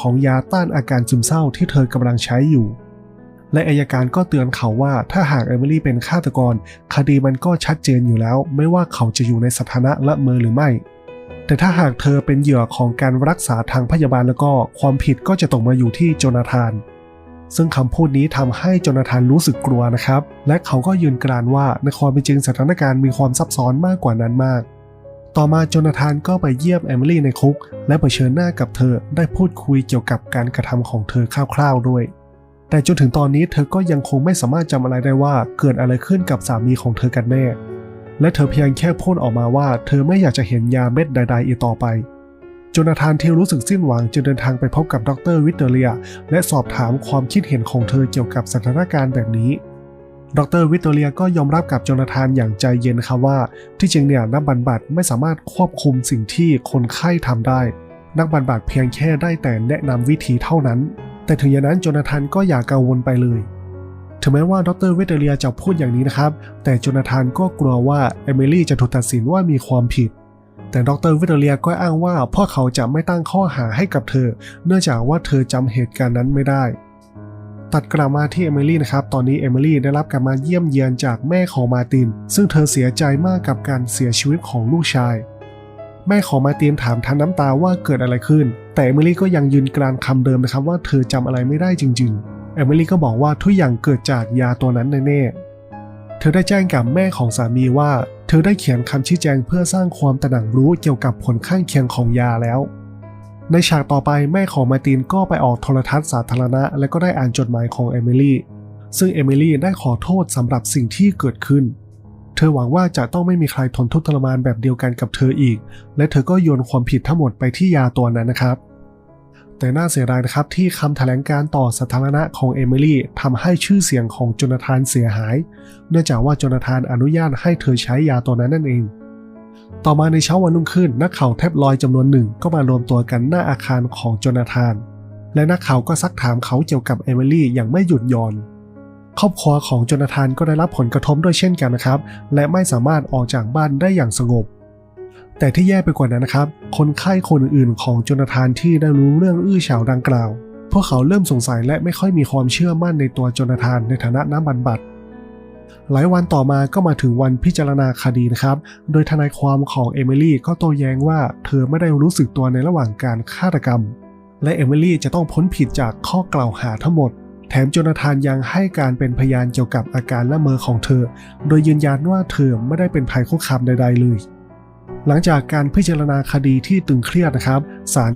ของยาต้านอาการซึมเศร้าที่เธอกำลังใช้อยู่ และอายการก็เตือนเขาว่าถ้าหากเอมิลี่เป็นฆาตกร คดีมันก็ชัดเจนอยู่แล้ว ไม่ว่าเขาจะอยู่ในสถานะละเมอหรือไม่ แต่ถ้าหากเธอเป็นเหยื่อของการรักษาทางพยาบาลแล้วก็ความผิดก็จะตกมาอยู่ที่โจนาธานซึ่งคำพูดนี้ทำให้โจนาธานรู้สึกกลัวนะครับ และเขาก็ยืนกรานว่าในความเป็นจริงสถานการณ์มีความซับซ้อนมากกว่านั้นมาก ต่อมาโจนาธานก็ไปเยี่ยมแอมิลี่ในคุก และเผชิญหน้ากับเธอได้พูดคุยเกี่ยวกับการกระทำของเธอคร่าวๆด้วย แต่จนถึงตอนนี้เธอก็ยังคงไม่สามารถจำอะไรได้ว่าเกิดอะไรขึ้นกับสามีของเธอกันแน่ และเธอเพียงแค่พูดออกมาว่า เธอไม่อยากจะเห็นยาเม็ดใด ๆ อีกต่อไปโจนาธานที่รู้สึกสิ้นหวังจึงเดินทางไปพบกับดรวิตเตอเรีย และสอบถามความคิดเห็นของเธอเกี่ยวกับสถานการณ์แบบนี้ ดรวิตเตอเรียก็ยอมรับกับโจนาธานอย่างใจเย็นครับว่า ที่จริงเนี่ยนักบรรบัดไม่สามารถควบคุมสิ่งที่คนไข้ทำได้ นักบรรบัดเพียงแค่ได้แต่แนะนำวิธีเท่านั้น แต่ถึงอย่างนั้นโจนาธานก็อย่ากังวลไปเลย ถึงแม้ว่าดรวิตเตอเรียจะพูดอย่างนี้นะครับ แต่โจนาธานก็กลัวว่าเอมิลี่จะถูกตัดสินว่ามีความผิด แต่ดรวิตเตอเรียก็อ้างว่าพวกเขาจะไม่ตั้งข้อหาให้กับเธอ เนื่องจากว่าเธอจำเหตุการณ์นั้นไม่ได้ ตัดกลับมาที่เอมิลี่นะครับ ตอนนี้เอมิลี่ได้รับการมาเยี่ยมเยียนจากแม่ของมาติน ซึ่งเธอเสียใจมากกับการเสียชีวิตของลูกชาย แม่ของมาตินถามทั้งน้ำตาว่าเกิดอะไรขึ้น แต่เอมิลี่ก็ยังยืนกรานคำเดิมนะครับว่าเธอจำอะไรไม่ได้จริง ๆ เอมิลี่ก็บอกว่าทุกอย่างเกิดจากยาตัวนั้นแน่ๆ เธอได้แจ้งกับแม่ของสามีว่า เธอได้เขียนคำชี้แจงเพื่อสร้างความตระหนักรู้เกี่ยวกับผลข้างเคียงของยาแล้ว ในฉากต่อไปแม่ของมาตินก็ไปออกโทรทัศน์สาธารณะ และก็ได้อ่านจดหมายของเอมิลี่ซึ่งเอมิลี่ได้ขอโทษสำหรับสิ่งที่เกิดขึ้น เธอหวังว่าจะต้องไม่มีใครทนทุกข์ทรมานแบบเดียวกันกับเธออีก และเธอก็โยนความผิดทั้งหมดไปที่ยาตัวนั้นนะครับ แต่น่าเสียดายนะครับที่คำแถลงการต่อสาธารณะของเอมิลี่ทำให้ชื่อเสียงของโจนาธานเสียหาย เนื่องจากว่าโจนาธานอนุญาตให้เธอใช้ยาตัวนั้นนั่นเอง ต่อมาในเช้าวันรุ่งขึ้น นักข่าวแทบลอยจำนวนหนึ่งก็มารวมตัวกันหน้าอาคารของโจนาธาน และนักข่าวก็ซักถามเขาเกี่ยวกับเอมิลี่อย่างไม่หยุดยอนครอบครัวของโจนาธานก็ได้รับผลกระทบด้วยเช่นกันนะครับ และไม่สามารถออกจากบ้านได้อย่างสงบ แต่ที่แย่ไปกว่านั้นนะครับ คนไข้คนอื่นๆ ของโจนาธานที่ได้รู้เรื่องอื้อฉาวดังกล่าว พวกเขาเริ่มสงสัยและไม่ค่อยมีความเชื่อมั่นในตัวโจนาธานในฐานะนักบรรบัด หลายวันต่อมาก็มาถึงวันพิจารณาคดีนะครับ โดยทนายความของเอมิลี่ก็โต้แย้งว่าเธอไม่ได้รู้สึกตัวในระหว่างการฆาตกรรม และเอมิลี่จะต้องพ้นผิดจากข้อกล่าวหาทั้งหมด แถมโจนาธานยังให้การเป็นพยานเกี่ยวกับอาการละเมอของเธอ โดยยืนยันว่าเธอไม่ได้เป็นภัยคุกคามใด ๆ เลย หลังจากการพิจารณาคดีที่ตึงเครียดนะครับศาล